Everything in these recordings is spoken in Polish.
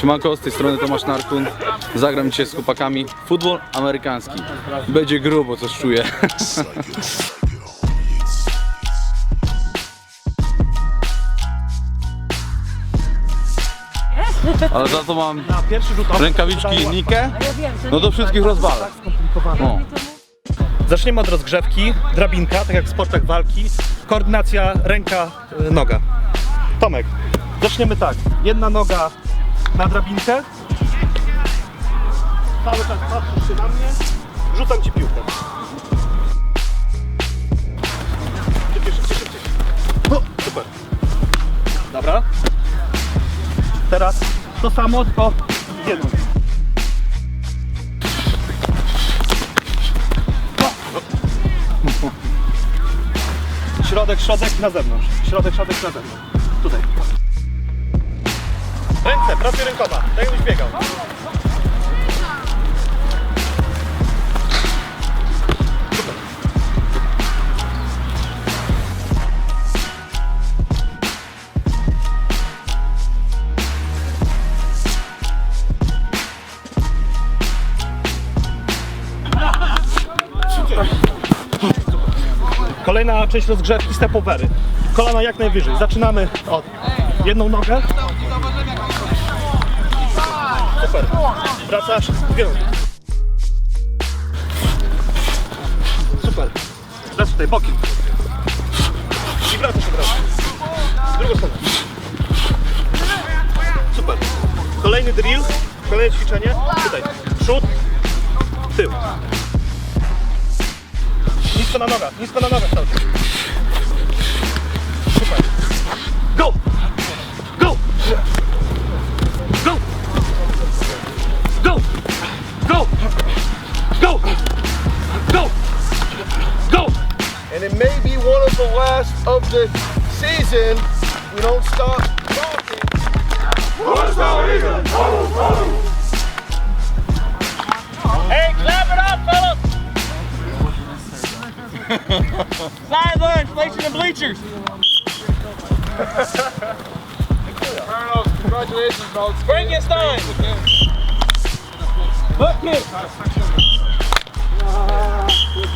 Siemanko, z tej strony Tomasz Narkun. Zagram dzisiaj z chłopakami futbol amerykański. Będzie grubo, coś czuję. Ale za to mam rękawiczki Nike, no to wszystkich rozwalę. Zaczniemy od rozgrzewki, drabinka, tak jak w sportach walki, koordynacja ręka, y, noga. Tomek, zaczniemy tak. Jedna noga na drabinkę. Cały czas patrzysz się na mnie, rzucam ci piłkę. Szybciej, szybciej, szybciej. O, super. Dobra. Teraz to samo, tylko jedną. Środek, środek na zewnątrz. Środek, środek na zewnątrz. Tutaj. Ręce, pracuj rękoma. Tak jakbyś biegał. Kolejna część rozgrzewki stepowery. Kolana jak najwyżej. Zaczynamy od jedną nogę. Super. Wracasz, nogi. Super. Teraz tutaj bokiem. I wracasz od razu. W drugą stronę. Super. Kolejny drill, kolejne ćwiczenie. Tutaj. Przód, tył. Nisko na nogach, nisko na nogach cały czas. One of the last of the season. We don't stop talking. Hey, clap it up, fellas! Sidelines facing the bleachers. Congratulations, folks. Frankenstein. Hook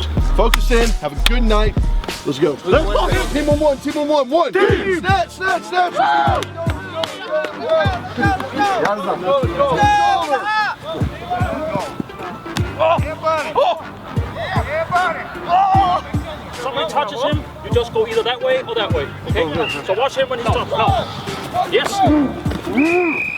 kick. Focus in. Have a good night. Let's go. Team on one. Team on one. One. Snatch, snatch, snatch. Somebody touches him, you just go either that way or that way. Okay? So watch him when he's touched. Now. Yes.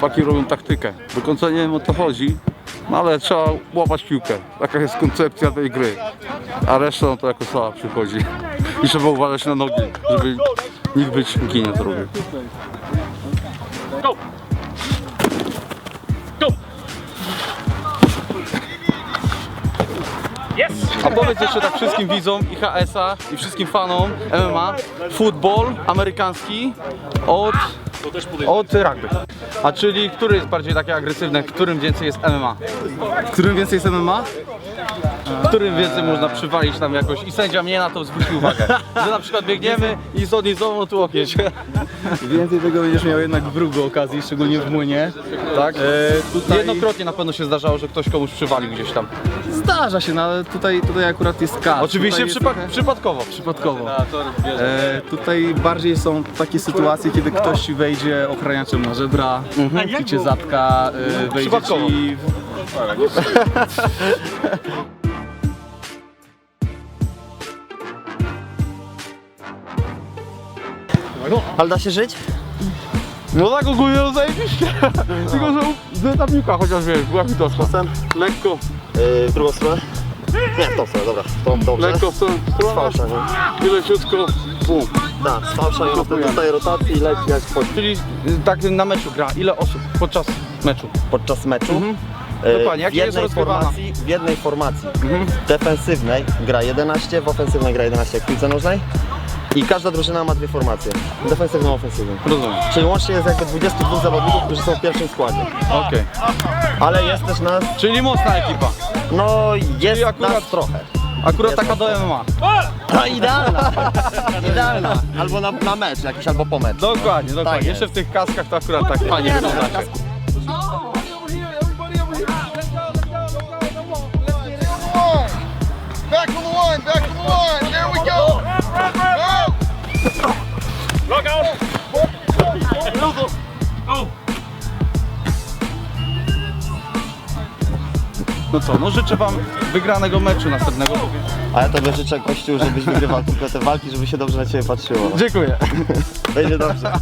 Chłopaki robią taktykę. Do końca nie wiem o co chodzi, no ale trzeba łapać piłkę. Taka jest koncepcja tej gry. A reszta no to jako sama przychodzi. I trzeba uważać na nogi, żeby nikt być nie zrobił. A powiedz jeszcze tak wszystkim widzom IHS-a i wszystkim fanom MMA, futbol amerykański od, od rugby. A czyli który jest bardziej taki agresywny, w którym więcej jest MMA? W którym więcej jest MMA? W którym więcej można przywalić tam jakoś i sędzia mnie na to zwróci uwagę. Że na przykład biegniemy i z odniezą tu łokieć. Więcej tego będziesz miał jednak w drugiej okazji, szczególnie w młynie. Tak? E, tutaj Jednokrotnie na pewno się zdarzało, że ktoś komuś przywalił gdzieś tam. Zdarza się, no ale tutaj, tutaj akurat jest każ. Oczywiście tutaj jest przypa- trochę- przypadkowo. przypadkowo. E, tutaj bardziej są takie sytuacje, kiedy ktoś ci wejdzie ochraniaczem na żebra, mhm. cię zatka, e, wejdzie Przypadkowo. ci... Ale da się żyć? No tak ogólnie no zajebiście. Tylko, że, że ta piłka chociaż wiesz, była mi doszła. Lekko, Yy, w drugą stronę? Nie, w tą stronę, dobra. W tą, dobrze. lekko w tą stronę fałsza, nie? i leciutko, bum. Tak, z fałsza i wtedy dostaje rotacji i leci jak wchodzi. Czyli y, tak na meczu gra, ile osób podczas meczu? Podczas meczu. Mhm. Yy, Dokładnie, jak w jest jednej rozgrywana? Mhm. formacji, w jednej formacji defensywnej gra 11, w ofensywnej gra 11 jak w piłce nożnej. I każda drużyna ma dwie formacje. Defensywną, ofensywną. Rozumiem. Czyli łącznie jest jakby 22 zawodników, którzy są w pierwszym składzie. Okej. Ale jest też nas, Czyli mocna ekipa. no jest akurat- nas trochę. Akurat taka do MMA. No idealna! idealna! Albo na, na mecz jakiś, albo po mecz. Dokładnie, dokładnie. Tak Jeszcze w tych kaskach to akurat tak fajnie wyglądacie. No co, no życzę wam wygranego meczu następnego. A ja tobie życzę kościół, żebyś wygrywał tylko te walki, żeby się dobrze na ciebie patrzyło. Dziękuję. Będzie dobrze.